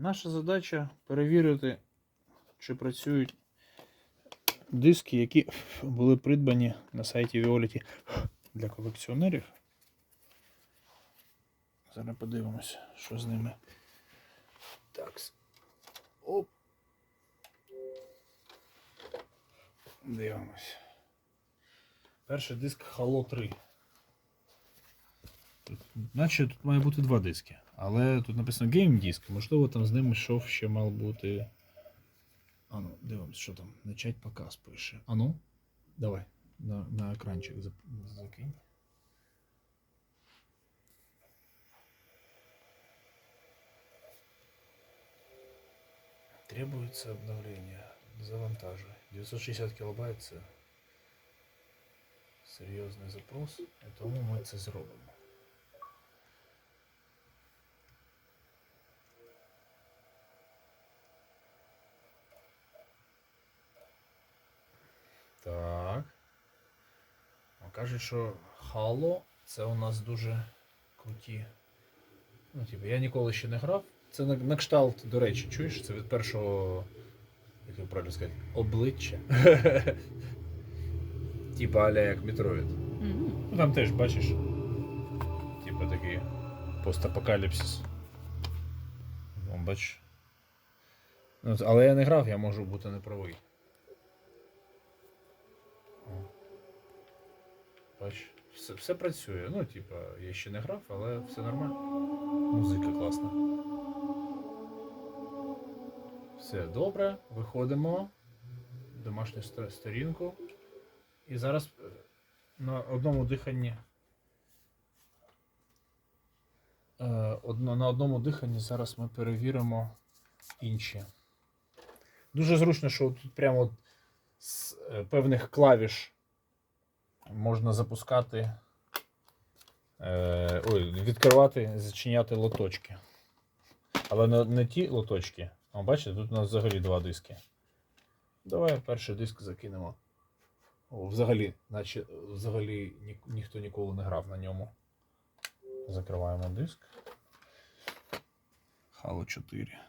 Наша задача перевірити, чи працюють диски, які були придбані на сайті Violet для колекціонерів. Зараз подивимося, що з ними. Так. Оп. Дивимось. Перший диск Halo 3. Тут, тут має бути два диски. Але тут написано Game Disk. Можливо, там з ним йшов ще мав бути. Ану, дивимось, що там. Начать показ пише. Ану, давай. На, на екранчик закинь. Требуется обновление. Завантажуй. 960 кілобайт це серйозний запрос, і тому ми це зробимо. Кажуть, що Halo це у нас дуже круті. Ну, типу, я ніколи ще не грав. Це на, на кшталт, до речі, чуєш? Це від першого. Як його правильно сказати? Обличчя. Типа аля як. Ну там теж бачиш. Типа такий постапокаліпсис. Бачиш. Ну, але я не грав, я можу бути неправий. Бач, все, все працює. Ну, типа, я ще не грав, але все нормально. Музика класна. Все добре, виходимо. в Домашню сторінку. І зараз е, на одному диханні. е, Одно, на одному диханні зараз ми перевіримо інші. Дуже зручно, що тут прямо з е, певних клавіш можна запускати. Е, ой, відкривати, зачиняти лоточки. Але не, не ті лоточки. А бачите, тут у нас взагалі два диски. Давай перший диск закинемо. О, взагалі, наче взагалі ні, ніхто ніколи не грав на ньому. Закриваємо диск. Halo 4.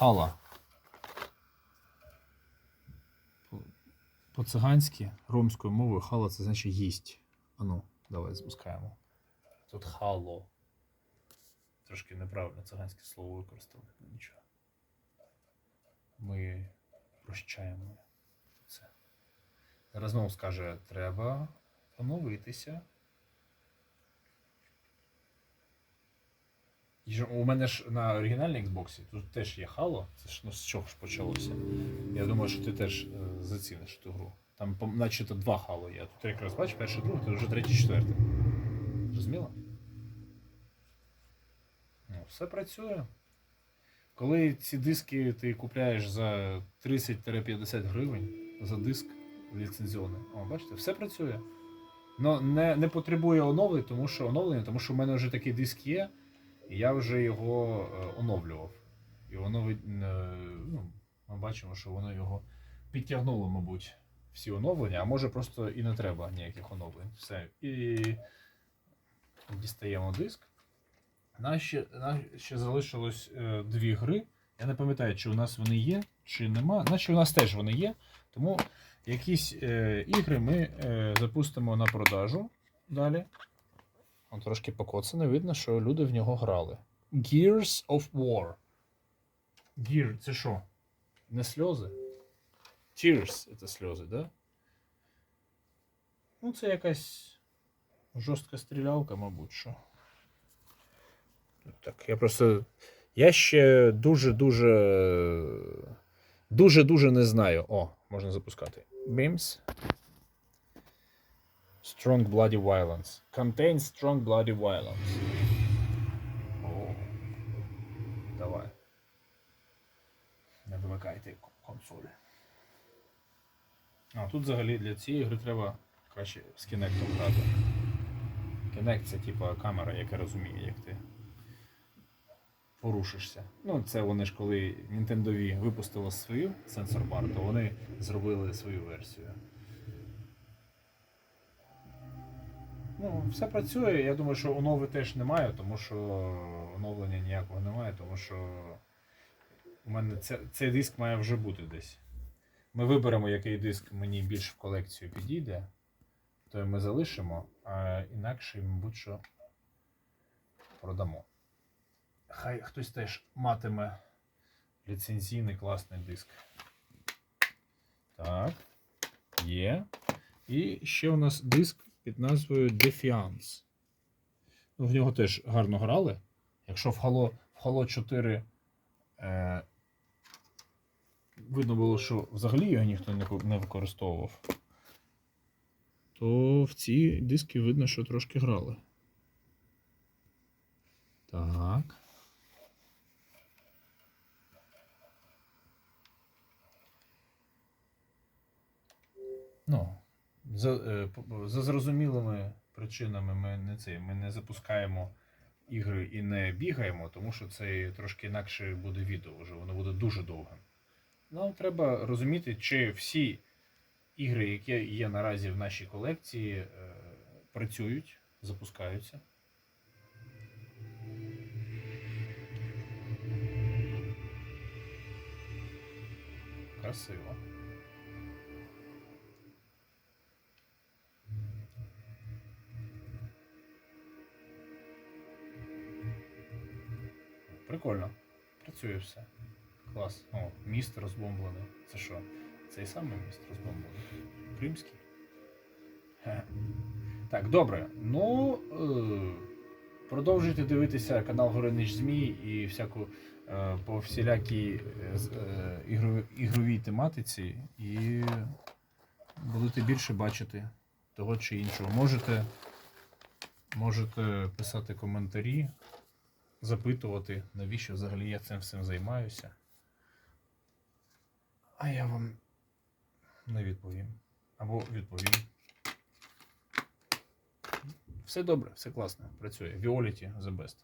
Хала. По- По-циганськи, ромською мовою хала це значить їсть. Ану, давай запускаємо. Тут хало. Трошки неправильно циганське слово використали, нічого. Ми прощаємо це. Зараз знову скаже, треба оновитися. У мене ж на оригінальній Xbox тут теж є Halo. Це ж ну, з чого ж почалося. Я думаю, що ти теж е, заціниш ту гру. Там, наче то два Halo є. Тут якраз бачиш, перший, другий, тут вже третій, четвертий. Зрозуміло? Ну, все працює. Коли ці диски ти купляєш за 30-50 гривень за диск ліцензіоний, о, бачите, все працює. Но не, не потребує оновлення, тому що оновлення, тому що в мене вже такий диск є, і я вже його е, оновлював. І воно е, ну, ми бачимо, що воно його підтягнуло, мабуть, всі оновлення, а може просто і не треба ніяких оновлень. Все. І дістаємо диск. Нам ще, нам ще залишилось е, дві гри. Я не пам'ятаю, чи у нас вони є, чи нема. Наче у нас теж вони є. Тому якісь е, ігри ми е, запустимо на продажу далі. Он трошки покоцане, видно, що люди в нього грали. Gears of War. Gear це що? Не сльози? Tears це сльози, да? Ну, це якась жорстка стрілялка, мабуть, що. Так, я просто. Я ще дуже-дуже. Дуже-дуже не знаю. О, можна запускати. Beams. Strong Bloody Violence. Contains Strong Bloody Violence. О. Давай. Не вимикайте к- консоль. А тут взагалі для цієї гри треба краще з Kinect грати. Kinect це типа камера, яка розуміє, як ти порушишся. Ну, це вони ж коли Nintendo Wii випустила свою сенсор бар, то вони зробили свою версію. Ну, все працює. Я думаю, що онови теж немає, тому що оновлення ніякого немає, тому що у мене це, цей диск має вже бути десь. Ми виберемо, який диск мені більш в колекцію підійде, то ми залишимо, а інакше, мабуть, що продамо. Хай хтось теж матиме ліцензійний класний диск. Так. Є. І ще у нас диск під назвою Defiance. Ну, в нього теж гарно грали. Якщо в Halo, в Halo 4 е, видно було, що взагалі його ніхто не, використовував, то в ці диски видно, що трошки грали. Так. Ну, за, е, за зрозумілими причинами ми не це, ми не запускаємо ігри і не бігаємо, тому що це трошки інакше буде відео вже, воно буде дуже довгим. Нам треба розуміти, чи всі ігри, які є наразі в нашій колекції, е, працюють, запускаються. Красиво. Прикольно. Працює все. Клас. О, міст розбомблений. Це що? Цей самий міст розбомблений? Кримський? Хе. Так, добре. Ну. Е- продовжуйте дивитися канал Горинич ЗМІ і всяку е- по всілякій е, е- ігрові- ігровій тематиці, і будете більше бачити того чи іншого. Можете, можете писати коментарі запитувати, навіщо взагалі я цим всім займаюся. А я вам не відповім. Або відповім. Все добре, все класно, працює. Violet the best.